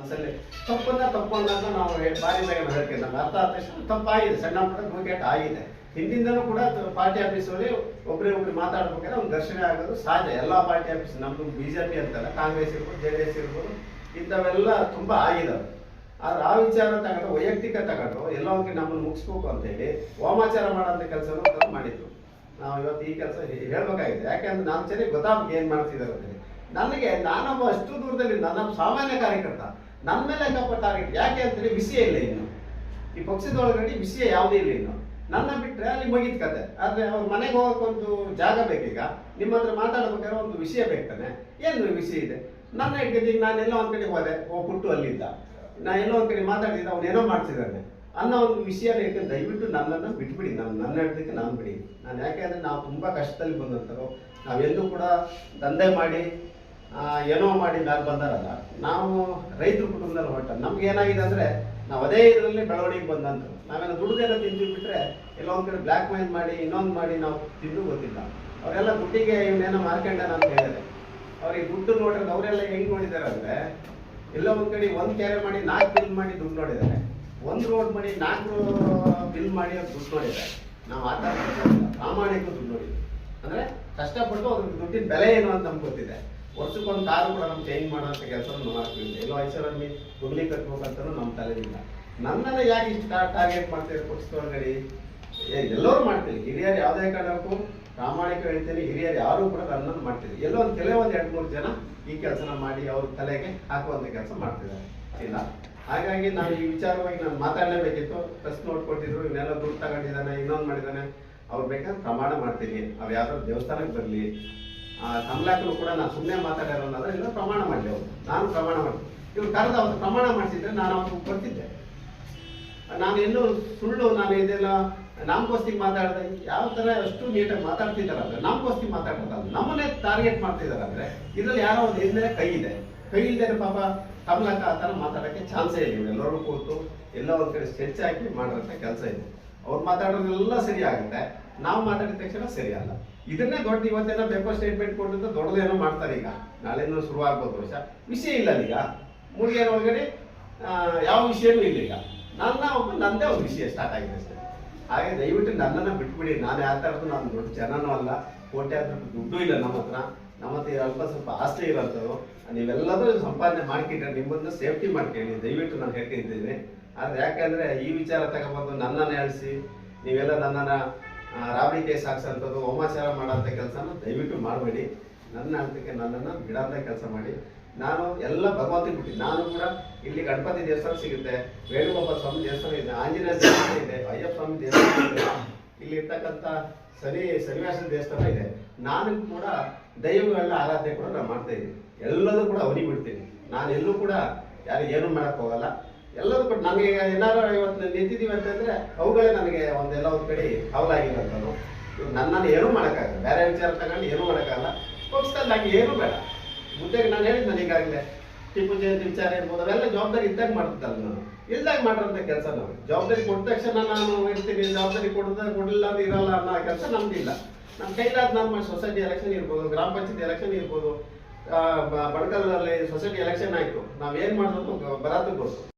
ಮನಸ್ಸಲ್ಲಿ ತಪ್ಪನ್ನ ತಪ್ಪು ಅನ್ನೋದು ನಾವು ಬಾರಿ ಬೇಗ ಹೇಳ್ತೀವಿ. ನಮ್ಗೆ ಅರ್ಥ ಆದ ತಕ್ಷಣ ತಪ್ಪಾಗಿದೆ, ಸಣ್ಣ ಪುಟ್ಟ ಕ್ರಿಕೆಟ್ ಆಗಿದೆ. ಹಿಂದಿಂದನೂ ಕೂಡ ಪಾರ್ಟಿ ಆಫೀಸಲ್ಲಿ ಒಬ್ಬರೇ ಒಬ್ರು ಮಾತಾಡ್ಬೇಕಾದ್ರೆ ಒಂದು ಘರ್ಷಣೆ ಆಗೋದು ಸಹಜ ಎಲ್ಲ ಪಾರ್ಟಿ ಆಫೀಸ್, ನಮ್ದು ಪಿ ಅಂತಲ್ಲ, ಕಾಂಗ್ರೆಸ್ ಇರ್ಬೋದು, ಜೆ ಡಿ ಎಸ್ ಇರ್ಬೋದು, ಇಂಥವೆಲ್ಲ ತುಂಬ ಆಗಿದಾವೆ ಆದ್ರೆ ಆ ವಿಚಾರ ತಗೊಂಡು, ವೈಯಕ್ತಿಕ ತಗೊಂಡು, ಎಲ್ಲ ಹೋಗಿ ನಮ್ಮನ್ನು ಮುಗಿಸ್ಬೇಕು ಅಂತೇಳಿ ವಾಮಾಚಾರ ಮಾಡೋಂಥ ಕೆಲಸನೂ ಮಾಡಿದ್ರು. ನಾವು ಇವತ್ತು ಈ ಕೆಲಸ ಹೇಳ್ಬೇಕಾಗಿದೆ. ಯಾಕೆಂದ್ರೆ ನಾನು ಸರಿ ಗೊತ್ತಾಗ ಏನು ಮಾಡ್ತಿದ್ದಾರೆ ನನಗೆ, ನಾನೊಬ್ಬ ಅಷ್ಟು ದೂರದಲ್ಲಿ ನನ್ನ ಸಾಮಾನ್ಯ ಕಾರ್ಯಕರ್ತ. ನನ್ನ ಮೇಲೆ ಕಪ್ಪ ಟಾರ್ಗೆಟ್ ಯಾಕೆ ಅಂತೇಳಿ ವಿಷಯ ಇಲ್ಲ ಇನ್ನು. ಈ ಪಕ್ಷದೊಳಗಡೆ ವಿಷಯ ಯಾವುದೇ ಇಲ್ಲ ಇನ್ನು. ನನ್ನ ಬಿಟ್ಟರೆ ಅಲ್ಲಿ ಮುಗಿದ ಕತೆ. ಆದರೆ ಅವ್ರ ಮನೆಗೆ ಹೋಗಕ್ಕೆ ಒಂದು ಜಾಗ ಬೇಕೀಗ? ನಿಮ್ಮ ಹತ್ರ ಮಾತಾಡ್ಬೇಕಾದ್ರೆ ಒಂದು ವಿಷಯ ಬೇಕಾನೆ? ಏನು ವಿಷಯ ಇದೆ? ನನ್ನ ಇಟ್ಕೊಂಡು ನಾನು ಎಲ್ಲೋ ಒಂದು ಕಡೆ ಹೋದೆ. ಓ, ಪುಟ್ಟು ಅಲ್ಲಿದ್ದ. ನಾ ಎಲ್ಲೋ ಒಂದು ಕಡೆ ಮಾತಾಡಿದ್ದೆ ಅವ್ನು ಏನೋ ಮಾಡ್ತಿದ್ದಾನೆ. ಅನ್ನೋ ಒಂದು ವಿಷಯ ಇಟ್ಕೊಂಡು ದಯವಿಟ್ಟು ನನ್ನನ್ನು ಬಿಟ್ಬಿಡಿ. ನಾನು, ನನ್ನ ಹಿಡ್ದಕ್ಕೆ ನಾನು ಬಿಡಿ. ನಾನು ಯಾಕೆ ಅಂದರೆ ನಾವು ತುಂಬಾ ಕಷ್ಟದಲ್ಲಿ ಬಂದಂಥವ್ರು ನಾವೆಲ್ಲೂ ಕೂಡ ದಂಧೆ ಮಾಡಿ ಏನೋ ಮಾಡಿ ಮ್ಯಾಲೆ ಬಂದಾರಲ್ಲ, ನಾವು ರೈತರ ಕುಟುಂಬದಲ್ಲಿ ಹೊರಟ, ನಮ್ಗೆ ಏನಾಗಿದೆ ಅಂದ್ರೆ, ನಾವು ಅದೇ ಇದರಲ್ಲಿ ಬೆಳವಣಿಗೆ ಬಂದಂತ. ನಾವೇನೋ ದುಡ್ಡೆಲ್ಲ ತಿಂದು ಬಿಟ್ರೆ, ಎಲ್ಲೋ ಒಂದ್ ಕಡೆ ಬ್ಲ್ಯಾಕ್ ಮೈಲ್ ಮಾಡಿ, ಇನ್ನೊಂದು ಮಾಡಿ ನಾವು ತಿಂದು ಗೊತ್ತಿಲ್ಲ. ಅವರೆಲ್ಲ ದುಡ್ಡಿಗೆ ಇವನ್ನೇನೋ ಮಾರ್ಕೊಂಡ ಅಂತ ಹೇಳಿದೆ ಅವ್ರಿಗೆ ದುಡ್ಡು ನೋಡಿದ್ರೆ ಅವರೆಲ್ಲ ಹೆಂಗ್ ನೋಡಿದಾರೆ ಅಂದ್ರೆ, ಎಲ್ಲ ಒಂದ್ ಕಡೆ ಒಂದ್ ಕ್ಯಾರೆ ಮಾಡಿ ನಾಲ್ಕು ಬಿಲ್ ಮಾಡಿ ದುಡ್ಡು ನೋಡಿದ್ದಾರೆ. ಒಂದ್ ರೋಡ್ ಮಾಡಿ ನಾಲ್ಕು ಬಿಲ್ ಮಾಡಿ ಅವ್ರು ದುಡ್ಡು ನೋಡಿದ್ದಾರೆ. ನಾವು ಆ ಥರ ಪ್ರಾಮಾಣಿಕ ದುಡ್ಡು ನೋಡಿದ್ವಿ ಅಂದ್ರೆ ಕಷ್ಟಪಟ್ಟು ಅವ್ರಿಗೆ ದುಡ್ಡಿನ ಬೆಲೆ ಏನು ಅಂತ ನಮ್ಗೆ ಗೊತ್ತಿದೆ. ವರ್ಷಕ್ಕೊಂದು ಕಾರು ಕೂಡ ನಮ್ಗೆ ಚೇಂಜ್ ಮಾಡೋಂಥ ಕೆಲಸ ಮಾಡ್ತೀವಿ ಎಲ್ಲೋ ಐಸರಲ್ಲಿ ಗುಡ್ಲಿ ಕಟ್ಬೇಕಂತಲೂ ನಮ್ಮ ತಲೆಯಿಂದ ನನ್ನನ್ನು ಯಾಕೆ ಇಷ್ಟು ಟಾರ್ಗೆಟ್ ಮಾಡ್ತೀವಿ ಪುಸ್ತಕ ಏ, ಎಲ್ಲರೂ ಮಾಡ್ತೀವಿ ಹಿರಿಯರು ಯಾವುದೇ ಕಾರಣಕ್ಕೂ ಪ್ರಾಮಾಣಿಕ ಹೇಳ್ತೀನಿ ಹಿರಿಯರು ಯಾರು ಕೂಡ ನನ್ನನ್ನು ಮಾಡ್ತೀವಿ ಎಲ್ಲೋ ಒಂದು ಕೆಲವೊಂದು ಎರಡು ಮೂರು ಜನ ಈ ಕೆಲಸನ ಮಾಡಿ ಅವ್ರ ತಲೆಗೆ ಹಾಕುವಂಥ ಕೆಲಸ ಮಾಡ್ತಿದ್ದಾರೆ. ಇಲ್ಲ. ಹಾಗಾಗಿ ನಾನು ಈ ವಿಚಾರವಾಗಿ ನಾನು ಮಾತಾಡಲೇಬೇಕಿತ್ತು. ಪ್ರೆಸ್ ನೋಟ್ ಕೊಟ್ಟಿದ್ರು ಇವನ್ನೆಲ್ಲ ದುಡ್ಡು ತಗೊಂಡಿದ್ದಾನೆ ಇನ್ನೊಂದು ಮಾಡಿದ್ದಾನೆ. ಅವ್ರು ಬೇಕಾದ್ರೆ ಪ್ರಮಾಣ ಮಾಡ್ತೀನಿ. ಅವ್ರು ಯಾವ್ದಾದ್ರು ದೇವಸ್ಥಾನಕ್ಕೆ ಬರಲಿ ಕಮಲಾಕರು ಕೂಡ ನಾನು ಸುಮ್ಮನೆ ಮಾತಾಡಿರೋದ್ರೆ ಇಲ್ಲ ಪ್ರಮಾಣ ಮಾಡಿದೆ ಅವರು. ನಾನು ಪ್ರಮಾಣ ಮಾಡಿದೆ ಇವ್ರು ಕರೆದ ಅವ್ರು ಪ್ರಮಾಣ ಮಾಡಿಸಿದ್ರೆ ನಾನು ಅವ್ರಿಗೆ ಬರ್ತಿದ್ದೆ ನಾನು ಎಲ್ಲೂ ಸುಳ್ಳು, ನಾನು ಇದೆಲ್ಲ ನಾಮಕೋಸ್ತಿ ಮಾತಾಡಿದೆ. ಯಾವ ತರ ಅಷ್ಟು ನೀಟಾಗಿ ಮಾತಾಡ್ತಿದ್ದಾರಂದ್ರೆ ನಾಮಕೋಸ್ತಿ ಮಾತಾಡೋದಲ್ಲ ನಮ್ಮನ್ನೇ ಟಾರ್ಗೆಟ್ ಮಾಡ್ತಿದಾರಂದ್ರೆ ಇದ್ರಲ್ಲಿ ಯಾರೋ ಒಂದು ಹಿಂದೆ ಕೈ ಇದೆ. ಕೈ ಇಲ್ಲದೆ ಪಾಪ ಕಮಲಕ್ಕ ಆ ಥರ ಮಾತಾಡೋಕ್ಕೆ ಚಾನ್ಸೇ ಇಲ್ಲ. ಎಲ್ಲರೂ ಕೂತು ಎಲ್ಲ ಒಂದ್ ಕಡೆ ಸ್ಕೆಚ್ ಹಾಕಿ ಮಾಡೋಂಥ ಕೆಲಸ ಇದೆ. ಅವ್ರು ಮಾತಾಡೋದೆಲ್ಲ ಸರಿ ಆಗುತ್ತೆ ನಾವು ಮಾತಾಡಿದ ತಕ್ಷಣ ಸರಿಯಲ್ಲ. ಇದನ್ನೇ ದೊಡ್ಡ ಇವತ್ತೇನೋ ಬೇಕೋ ಸ್ಟೇಟ್ಮೆಂಟ್ ಕೊಟ್ಟಿದ್ದು ದೊಡ್ಡದೇನೋ ಮಾಡ್ತಾರೆ ಈಗ. ನಾಳೆನೂ ಶುರು ಆಗ್ಬೋದು ವರ್ಷ. ವಿಷಯ ಇಲ್ಲ ಈಗ. ಮೂಡಿಗೆರೆ ಒಳಗಡೆ ಯಾವ ವಿಷಯನೂ ಇಲ್ಲ ಈಗ. ನನ್ನ ಒಬ್ಬ, ನಂದೇ ಒಂದು ವಿಷಯ ಸ್ಟಾರ್ಟ್ ಆಗಿದೆ ಅಷ್ಟೇ. ಹಾಗೆ ದಯವಿಟ್ಟು ನನ್ನನ್ನು ಬಿಟ್ಬಿಡಿ. ನಾನು ಯಾವ ಥರದ್ದು ನಾನು ದೊಡ್ಡ ಜನನೂ ಅಲ್ಲ. ಕೋಟ್ಯಾಂತರ ದುಡ್ಡು ಇಲ್ಲ ನಮ್ಮ ಹತ್ರ. ನಮ್ಮ ಹತ್ರ ಅಲ್ಪ ಸ್ವಲ್ಪ ಆಸ್ತಿ ಇರೋಂಥದ್ದು. ನೀವೆಲ್ಲದೂ ಸಂಪಾದನೆ ಮಾಡ್ಕೊಂಡ್ರೆ ನಿಮ್ಮನ್ನು ಸೇಫ್ಟಿ ಮಾಡ್ಕೊಳ್ಳಿ. ದಯವಿಟ್ಟು ನಾನು ಹೇಳ್ತಿದ್ದೀನಿ ಆದ್ರೆ ಯಾಕಂದ್ರೆ ಈ ವಿಚಾರ ತಗೊಂಬಂದು ನನ್ನನ್ನು ಹೇಳಿಸಿ ನೀವೆಲ್ಲ ನನ್ನನ್ನು ರಾಬಡಿ ಕೇಸ್ ಹಾಕ್ಸೋಂಥದ್ದು ಹೋಮಾಚಾರ ಮಾಡೋಂಥ ಕೆಲಸನ ದಯವಿಟ್ಟು ಮಾಡಬೇಡಿ. ನನ್ನ ಹಂತಕ್ಕೆ ನನ್ನನ್ನು ಬಿಡೋಂಥ ಕೆಲಸ ಮಾಡಿ. ನಾನು ಎಲ್ಲ ಭಗವಂತನಿಗೆ ಬಿಟ್ಟು ನಾನು ಕೂಡ ಇಲ್ಲಿ ಗಣಪತಿ ದೇವಸ್ಥಾನ ಸಿಗುತ್ತೆ, ವೇಣುಗೋಪಾಲ ಸ್ವಾಮಿ ದೇವಸ್ಥಾನ ಇದೆ, ಆಂಜನೇಯ ದೇವಸ್ಥಾನ ಇದೆ, ಅಯ್ಯಪ್ಪ ಸ್ವಾಮಿ ದೇವಸ್ಥಾನ ಇದೆ, ಇಲ್ಲಿ ಇರ್ತಕ್ಕಂಥ ಸರಿ, ಸನ್ನಿವಾಸ ದೇವಸ್ಥಾನ ಇದೆ. ನಾನು ಕೂಡ ದೈವಗಳನ್ನ ಆರಾಧನೆ ಕೂಡ ನಾನು ಮಾಡ್ತಾ ಇದ್ದೀನಿ. ಎಲ್ಲದೂ ಕೂಡ ಅವನಿ ಬಿಡ್ತೀನಿ. ನಾನು ಎಲ್ಲೂ ಕೂಡ ಯಾರು ಏನೂ ಮಾಡಕ್ ಕೊಟ್ಟು ನಮಗೆ ಏನಾದ್ರು ಇವತ್ತು ನಿಂತಿದ್ದೀವಿ ಅಂತಂದ್ರೆ ಅವುಗಳೇ ನನಗೆ ಒಂದೆಲ್ಲ ಒಂದು ಕಡೆ ಅವಲಾಗಿರೋಂಥದ್ದು ನನ್ನನ್ನು ಏನೂ ಮಾಡೋಕ್ಕಾಗಲ್ಲ. ಬೇರೆ ವಿಚಾರ ತಗೊಂಡು ಏನೂ ಮಾಡೋಕ್ಕಾಗಲ್ಲ. ಪಕ್ಷದಲ್ಲಿ ನನಗೆ ಏನೂ ಬೇಡ. ಮುದ್ದೆಗೆ ನಾನು ಹೇಳಿದ್ ನಾನು ಈಗಾಗಲೇ ಟಿಪ್ಪು ಜಯಂತಿ ವಿಚಾರ ಇರ್ಬೋದು ಅವೆಲ್ಲ ಜವಾಬ್ದಾರಿ ಇದ್ದಾಗ ಮಾಡ್ತಿದ್ದಲ್ಲ ನಾನು. ಇಲ್ದಾಗ ಮಾಡಿರೋಂಥ ಕೆಲಸ ನಾವು. ಜವಾಬ್ದಾರಿ ಕೊಟ್ಟ ತಕ್ಷಣ ನಾನು ಇರ್ತೀನಿ ಜವಾಬ್ದಾರಿ ಕೊಡದ ಕೊಡಲಿಲ್ಲ ಅದು ಇರಲ್ಲ ಅನ್ನೋ ಕೆಲಸ ನಮ್ದಿಲ್ಲ ನಮ್ಮ ಕೈಲಾದ ನಮ್ಮ ಸೊಸೈಟಿ ಎಲೆಕ್ಷನ್ ಇರ್ಬೋದು, ಗ್ರಾಮ ಪಂಚಾಯತ್ ಎಲೆಕ್ಷನ್ ಇರ್ಬೋದು ಬಣಕಲ್ನಲ್ಲಿ ಸೊಸೈಟಿ ಎಲೆಕ್ಷನ್ ಆಯಿತು. ನಾವು ಏನು ಮಾಡೋದು ಬರಾತು ಗೊತ್ತು